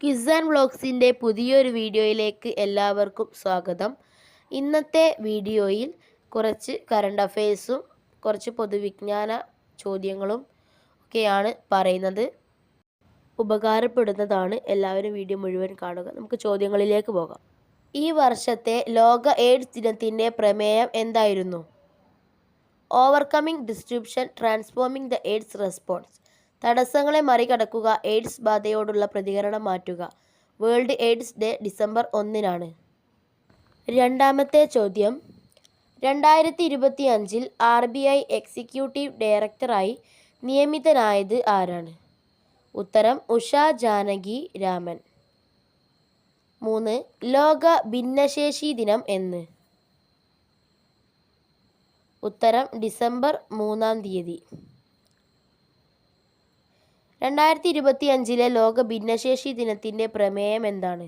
Quiz and വ്ളോഗ്സിന്റെ പുതിയൊരു വീഡിയോയിലേക്ക് എല്ലാവർക്കും സ്വാഗതം. ഇന്നത്തെ വീഡിയോയിൽ കുറച്ച് കറണ്ട് അഫയേഴ്സും കുറച്ച് പൊതുവിജ്ഞാന ചോദ്യങ്ങളും ഒക്കെയാണ് പറയുന്നത്. ഉപകാരപ്പെടുന്നതാണ്. എല്ലാവരും വീഡിയോ മുഴുവൻ കാണുക. നമുക്ക് ചോദ്യങ്ങളിലേക്ക് പോകാം. ഈ വർഷത്തെ ലോക എയ്ഡ്സ് ദിനത്തിന്റെ പ്രമേയം എന്തായിരുന്നു? Overcoming distribution transforming the AIDS response തടസ്സങ്ങളെ മറികടക്കുക എയ്ഡ്സ് ബാധയോടുള്ള പ്രതികരണം മാറ്റുക. വേൾഡ് എയ്ഡ്സ് ഡേ ഡിസംബർ ഒന്നിനാണ്. രണ്ടാമത്തെ ചോദ്യം. രണ്ടായിരത്തി ഇരുപത്തി അഞ്ചിൽ ആർ ബി ഐ എക്സിക്യൂട്ടീവ് ഡയറക്ടറായി നിയമിതനായത് ആരാണ്? ഉത്തരം ഉഷ ജാനകി രാമൻ. മൂന്ന് ലോക ഭിന്നശേഷി ദിനം എന്ന്. ഉത്തരം ഡിസംബർ മൂന്നാം തീയതി. രണ്ടായിരത്തി ഇരുപത്തി അഞ്ചിലെ ലോക ഭിന്നശേഷി ദിനത്തിന്റെ പ്രമേയം എന്താണ്?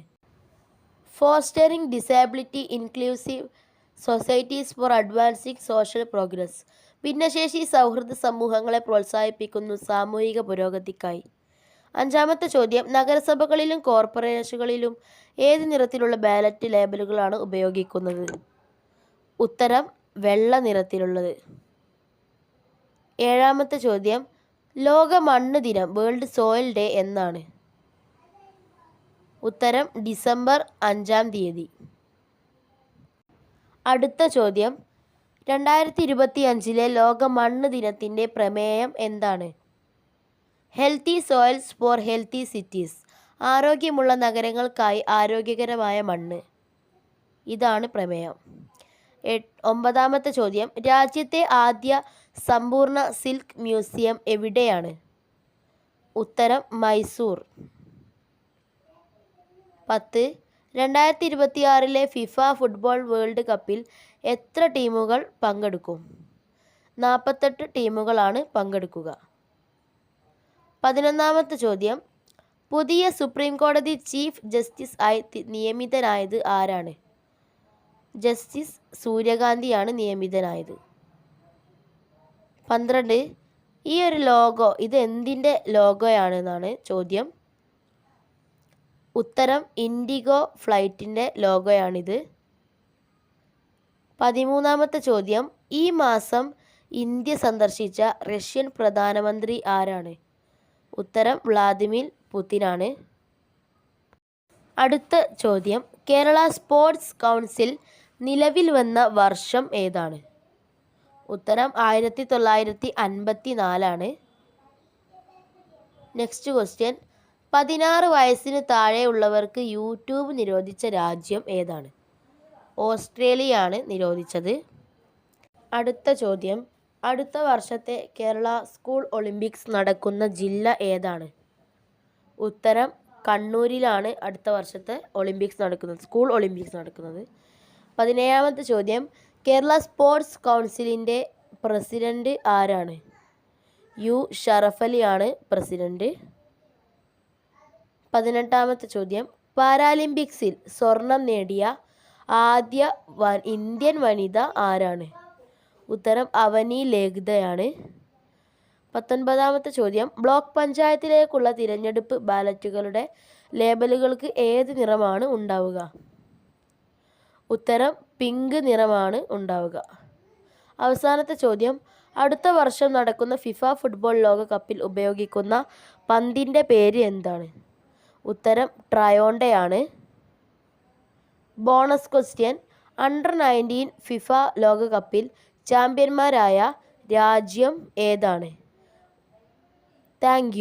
Fostering disability inclusive societies for advancing social progress ഭിന്നശേഷി സൗഹൃദ സമൂഹങ്ങളെ പ്രോത്സാഹിപ്പിക്കുന്നു സാമൂഹിക പുരോഗതിക്കായി. അഞ്ചാമത്തെ ചോദ്യം നഗരസഭകളിലും കോർപ്പറേഷനുകളിലും ഏത് നിറത്തിലുള്ള ബാലറ്റ് ലേബലുകളാണ് ഉപയോഗിക്കുന്നത്? ഉത്തരം വെള്ള നിറത്തിലുള്ളത്. ഏഴാമത്തെ ചോദ്യം ലോക മണ്ണ് ദിനം വേൾഡ് സോയിൽ ഡേ എന്നാണ്. ഉത്തരം ഡിസംബർ അഞ്ചാം തീയതി. അടുത്ത ചോദ്യം രണ്ടായിരത്തി ഇരുപത്തി അഞ്ചിലെ ലോക മണ്ണ് ദിനത്തിന്റെ പ്രമേയം എന്താണ്? Healthy soils for healthy cities ആരോഗ്യമുള്ള നഗരങ്ങൾക്കായി ആരോഗ്യകരമായ മണ്ണ്. ഇതാണ് പ്രമേയം. ഒമ്പതാമത്തെ ചോദ്യം. രാജ്യത്തെ ആദ്യ സമ്പൂർണ സിൽക്ക് മ്യൂസിയം എവിടെയാണ്? ഉത്തരം മൈസൂർ. പത്ത് രണ്ടായിരത്തി ഇരുപത്തിയാറിലെ ഫിഫ ഫുട്ബോൾ വേൾഡ് കപ്പിൽ എത്ര ടീമുകൾ പങ്കെടുക്കും? നാൽപ്പത്തെട്ട് ടീമുകളാണ് പങ്കെടുക്കുക. പതിനൊന്നാമത്തെ ചോദ്യം. പുതിയ സുപ്രീം കോടതി ചീഫ് ജസ്റ്റിസ് ആയി നിയമിതനായത് ആരാണ്? ജസ്റ്റിസ് സൂര്യകാന്തിയാണ് നിയമിതനായത്. പന്ത്രണ്ട് ഈ ഒരു ലോഗോ ഇത് എന്തിന്റെ ലോഗോയാണെന്നാണ് ചോദ്യം. ഉത്തരം ഇൻഡിഗോ ഫ്ലൈറ്റിന്റെ ലോഗോയാണിത്. പതിമൂന്നാമത്തെ ചോദ്യം ഈ മാസം ഇന്ത്യ സന്ദർശിച്ച റഷ്യൻ പ്രധാനമന്ത്രി ആരാണ്? ഉത്തരം വ്ളാദിമിർ പുതിനാണ്. അടുത്ത ചോദ്യം കേരള സ്പോർട്സ് കൗൺസിൽ നിലവിൽ വന്ന വർഷം ഏതാണ്? ഉത്തരം ആയിരത്തി തൊള്ളായിരത്തി അൻപത്തി നാലാണ് നെക്സ്റ്റ് ക്വസ്റ്റ്യൻ പതിനാറ് വയസ്സിന് താഴെയുള്ളവർക്ക് യൂട്യൂബ് നിരോധിച്ച രാജ്യം ഏതാണ്? ഓസ്ട്രേലിയ ആണ് നിരോധിച്ചത്. അടുത്ത ചോദ്യം. അടുത്ത വർഷത്തെ കേരള സ്കൂൾ ഒളിമ്പിക്സ് നടക്കുന്ന ജില്ല ഏതാണ്? ഉത്തരം കണ്ണൂരിലാണ് അടുത്ത വർഷത്തെ ഒളിമ്പിക്സ് നടക്കുന്നത് സ്കൂൾ ഒളിമ്പിക്സ് നടക്കുന്നത്. പതിനേഴാമത്തെ ചോദ്യം. കേരള സ്പോർട്സ് കൗൺസിലിന്റെ പ്രസിഡന്റ് ആരാണ്? യു. ഷറഫലി ആണ് പ്രസിഡന്റ്. പതിനെട്ടാമത്തെ ചോദ്യം. പാരാലിമ്പിക്സിൽ സ്വർണം നേടിയ ആദ്യ ഇന്ത്യൻ വനിത ആരാണ്? ഉത്തരം അവനി ലേഖിതയാണ് പത്തൊൻപതാമത്തെ ചോദ്യം. ബ്ലോക്ക് പഞ്ചായത്തിലേക്കുള്ള തിരഞ്ഞെടുപ്പ് ബാലറ്റുകളുടെ ലേബലുകൾക്ക് ഏത് നിറമാണ് ഉണ്ടാവുക? ഉത്തരം പിങ്ക് നിറമാണ് ഉണ്ടാവുക. അവസാനത്തെ ചോദ്യം. അടുത്ത വർഷം നടക്കുന്ന ഫിഫ ഫുട്ബോൾ ലോകകപ്പിൽ ഉപയോഗിക്കുന്ന പന്തിന്റെ പേര് എന്താണ്? ഉത്തരം ട്രയോണ്ടയാണ്. Bonus question. Under nineteen FIFA ലോകകപ്പിൽ ചാമ്പ്യന്മാരായ രാജ്യം ഏതാണ്? താങ്ക്